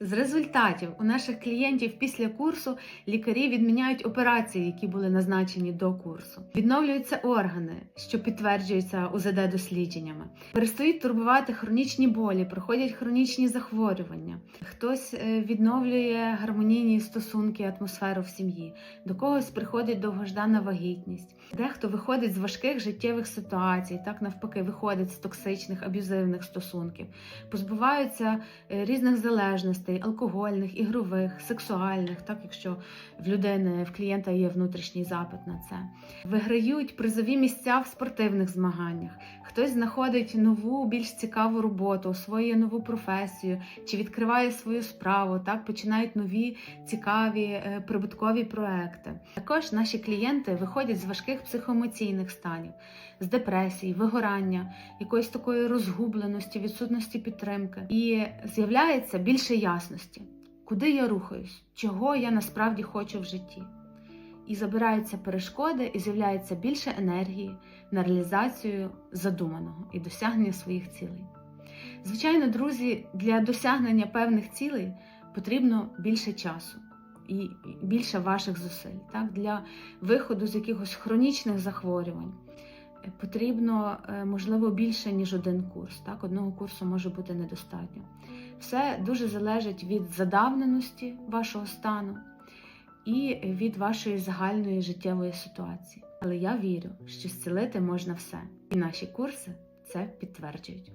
З результатів у наших клієнтів після курсу лікарі відміняють операції, які були назначені до курсу. Відновлюються органи, що підтверджуються УЗД дослідженнями. Перестають турбувати хронічні болі, проходять хронічні захворювання. Хтось е, відновлює гармонійні стосунки, атмосферу в сім'ї, до когось приходить довгождана вагітність. Дехто виходить з важких життєвих ситуацій, так навпаки, виходить з токсичних аб'юзивних стосунків, позбуваються е, різних залежностей, алкогольних, ігрових, сексуальних, так якщо в людини, в клієнта є внутрішній запит на це. Виграють призові місця в спортивних змаганнях. Хтось знаходить нову, більш цікаву роботу, освоює нову професію чи відкриває свою справу, так починають нові цікаві е, прибуткові проекти. Також наші клієнти виходять з важких психоемоційних станів, з депресії, вигорання, якоїсь такої розгубленості, відсутності підтримки, і з'являється більше ясності, куди я рухаюсь, чого я насправді хочу в житті. І забираються перешкоди, і з'являється більше енергії на реалізацію задуманого і досягнення своїх цілей. Звичайно, друзі, для досягнення певних цілей потрібно більше часу і більше ваших зусиль. Так? Для виходу з якихось хронічних захворювань потрібно, е, можливо, більше, ніж один курс. Так? Одного курсу може бути недостатньо. Все дуже залежить від задавненості вашого стану і від вашої загальної життєвої ситуації. Але я вірю, що зцілити можна все, і наші курси це підтверджують.